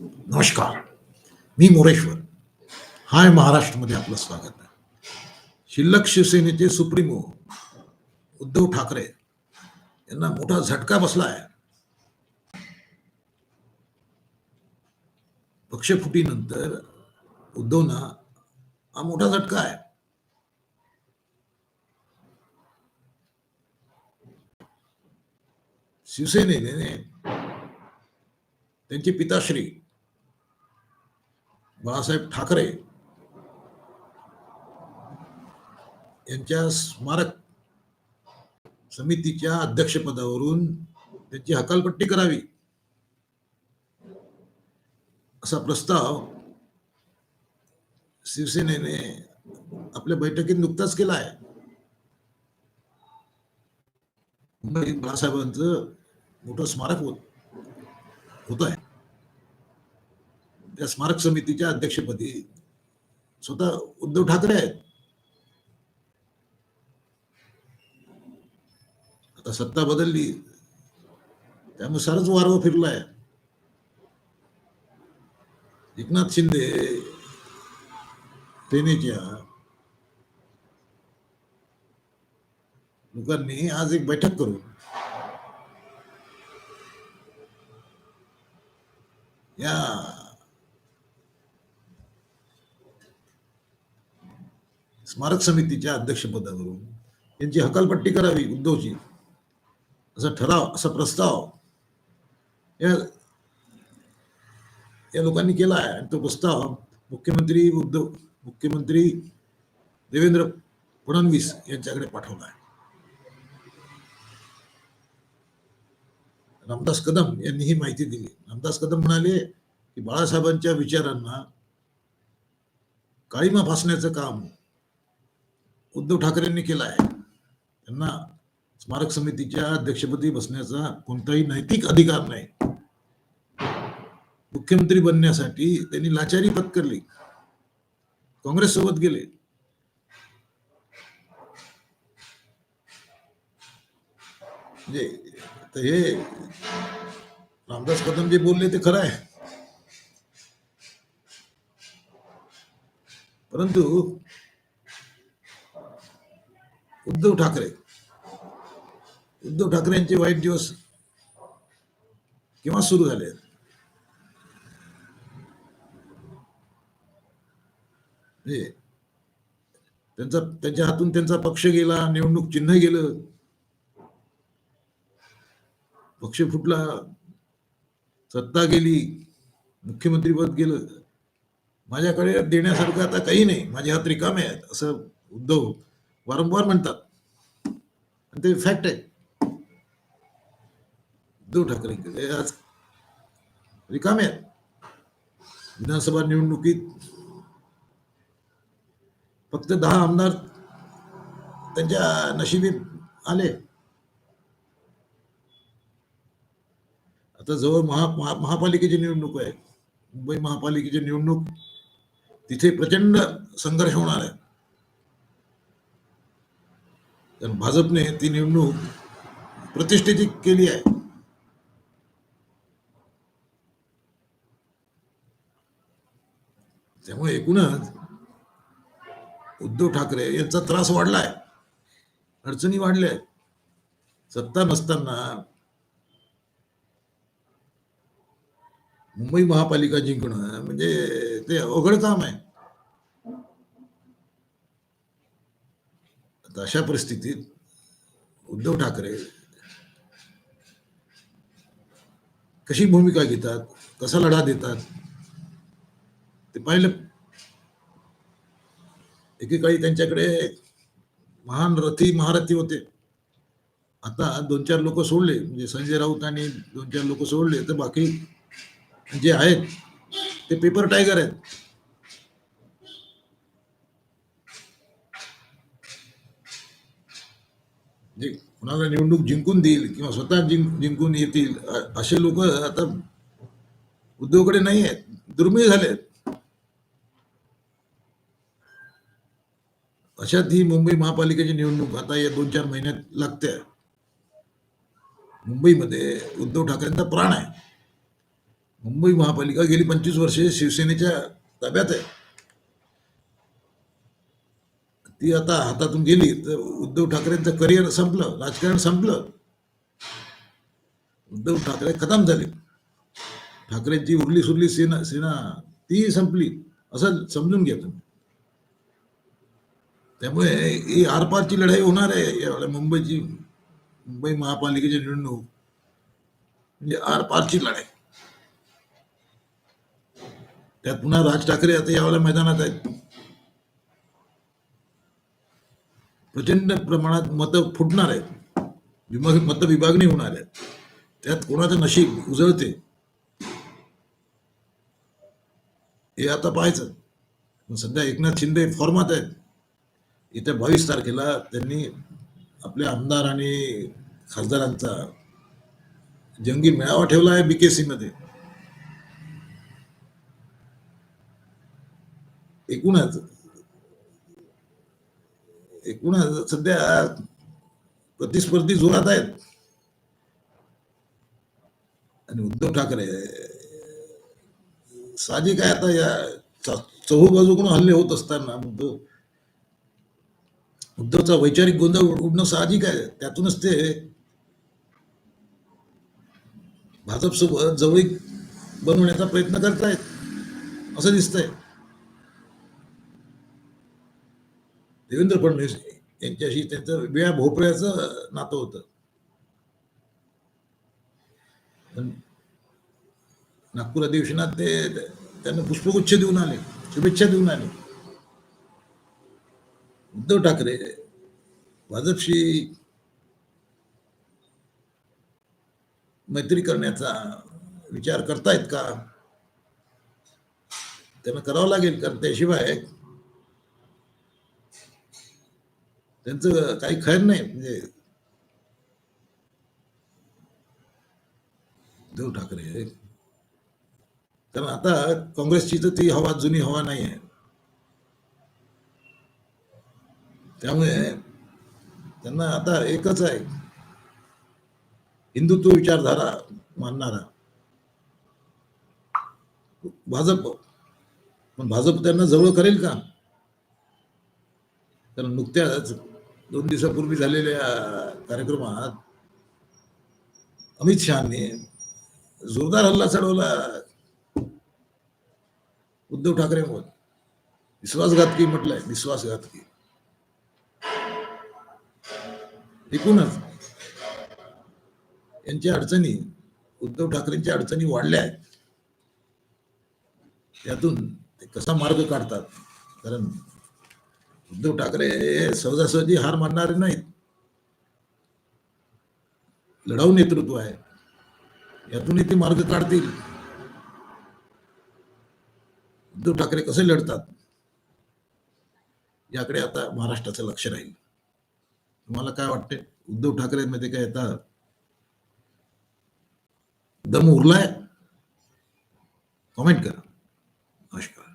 नमस्कार. मी मोरेश्वर. हाय महाराष्ट्रमध्ये आपलं स्वागत आहे. शिल्लक शिवसेनेचे सुप्रीमो उद्धव ठाकरे यांना मोठा झटका बसला आहे पक्षफुटीनंतर उद्धवना हा मोठा झटका आहे. शिवसेनेने त्यांचे पिताश्री बाळासाहेब ठाकरे यांच्या स्मारक समितीच्या अध्यक्षपदावरून त्यांची हकालपट्टी करावी असा प्रस्ताव शिवसेनेने आपल्या बैठकीत नुकताच केला आहे. मुंबईत बाळासाहेबांचं मोठं स्मारक होत होत आहे. त्या स्मारक समितीच्या अध्यक्षपदी स्वतः उद्धव ठाकरे आहेत. आता सत्ता बदलली त्यानुसारच वारवा फिरलाय. एकनाथ शिंदे सेनेच्या लोकांनी आज एक बैठक करून या स्मारक समितीच्या अध्यक्षपदावरून यांची हकालपट्टी करावी उद्धवची असा ठराव असा प्रस्ताव या या लोकांनी केला आहे आणि तो प्रस्ताव मुख्यमंत्री उद्धव मुख्यमंत्री देवेंद्र फडणवीस यांच्याकडे पाठवला आहे रामदास कदम यांनी ही माहिती दिली. रामदास कदम म्हणाले की बाळासाहेबांच्या विचारांना काळीमा फासण्याचं काम उद्धव ठाकरेंनी केला आहे. त्यांना स्मारक समितीच्या अध्यक्षपदी बसण्याचा कोणताही नैतिक अधिकार नाही. मुख्यमंत्री बनण्यासाठी त्यांनी लाचारी पत्करली. काँग्रेस सोबत गेले. म्हणजे हे रामदास कदम जे बोलले ते खरं आहे. परंतु उद्धव ठाकरे. उद्धव ठाकरेंचे वाईट दिवस केव्हा सुरू झाले? त्यांचा त्यांच्या हातून त्यांचा पक्ष गेला निवडणूक चिन्ह गेलं. पक्ष फुटला सत्ता गेली मुख्यमंत्रीपद गेलं. माझ्याकडे देण्यासारखं आता काही नाही. माझे हात रिकामे आहेत असं उद्धव वारंवार म्हणतात. आणि ते फॅक्ट आहे. उद्धव ठाकरे आज रिकामे आहेत. विधानसभा निवडणुकीत फक्त दहा आमदार त्यांच्या नशिबी आले. आता जवळ महा महा- महापालिकेची निवडणूक आहे. मुंबई महापालिकेची निवडणूक तिथे प्रचंड संघर्ष होणार आहे. कारण भाजपने ती निवडणूक प्रतिष्ठेची केली आहे. त्यामुळे एकूणच उद्धव ठाकरे यांचा त्रास वाढलाय. अडचणी वाढल्या आहेत. सत्ता नसताना मुंबई महापालिका जिंकणं म्हणजे ते अवघड काम आहे. तर अशा परिस्थितीत उद्धव ठाकरे कशी भूमिका घेतात कसा लढा देतात ते पाहिलं. एकेकाळी त्यांच्याकडे महान रथी महारथी होते. आता दोन चार लोक सोडले म्हणजे संजय राऊत आणि दोन चार लोक सोडले तर बाकी जे आहेत ते पेपर टायगर आहेत. जे कोणाला निवडणूक जिंकून देईल किंवा स्वतः जिंक जिंकून येतील असे लोक आता उद्योगकडे नाही आहेत दुर्मिळ झाले अशात ही मुंबई महापालिकेची निवडणूक आता या दोन चार महिन्यात लागते. मुंबईमध्ये उद्धव ठाकरेंचा प्राण आहे. मुंबई महापालिका गेली पंचवीस वर्षे शिवसेनेच्या ताब्यात आहे. ती आता हातातून गेली तर उद्धव ठाकरेंचं करिअर संपलं राजकारण संपलं. उद्धव ठाकरे खतम झाले. ठाकरेंची उरली सुरली सेना सेना ती संपली. असं समजून घ्या तुम्ही. त्यामुळे ही आरपारची लढाई होणार आहे यावेळेला मुंबईची मुंबई महापालिकेची निवडणूक. म्हणजे आरपारची लढाई. त्यात पुन्हा राज ठाकरे आता यावेळेला मैदानात आहेत. प्रचंड प्रमाणात मतं फुटणार आहेत. विभाग मत विभागणी होणार आहेत. त्यात कोणाचं नशीब उजळते? हे आता पाहायचं. पण सध्या एकनाथ शिंदे फॉर्मात आहेत. येत्या बावीस तारखेला त्यांनी आपल्या आमदार आणि खासदारांचा जंगी मेळावा ठेवला आहे बीकेसी मध्ये. एकूणच एकूणच सध्या प्रतिस्पर्धी जोरात आहेत. आणि उद्धव ठाकरे साहजिक आहे आता या चहूबाजूकडून हल्ले होत असताना उद्धव उद्धवचा वैचारिक गोंधळ उडणं साहजिक आहे. त्यातूनच ते भाजपसोबत जवळीक बनवण्याचा प्रयत्न करतायत. असं दिसतंय. देवेंद्र फडणवीस यांच्याशी त्यांचं वेळा भोपळ्याचं नातं होतं. पण नागपूर अधिवेशनात ते त्यांना पुष्पगुच्छ देऊन आले शुभेच्छा देऊन आले. उद्धव ठाकरे भाजपशी मैत्री करण्याचा विचार करतायत का? त्यांना करावं लागेल कारण त्याशिवाय त्यांचं काही खरं नाही म्हणजे उद्धव ठाकरे कारण आता काँग्रेसची तर ती हवा जुनी हवा नाही आहे त्यामुळे त्यांना आता एकच आहे हिंदुत्व विचारधारा मानणारा भाजप पण भाजप त्यांना जवळ करेल का कारण नुकत्याच दोन दिवसापूर्वी झालेल्या कार्यक्रमात अमित शहानी जोरदार हल्ला चढवला. उद्धव ठाकरेंवर विश्वासघातकी म्हटलंय विश्वासघातकी. एकूणच यांच्या अडचणी उद्धव ठाकरेंच्या अडचणी वाढल्या आहेत. त्यातून ते कसा मार्ग काढतात कारण उद्धव ठाकरे हे सहजासहजी हार मानणारे नाहीत. लढाऊ नेतृत्व आहे. यातूनही ते मार्ग काढतील. उद्धव ठाकरे कसे लढतात? याकडे आता महाराष्ट्राचं लक्ष राहील. तुम्हाला काय वाटते? उद्धव ठाकरे मध्ये काय आता दम उरलाय? कमेंट करा. नमस्कार.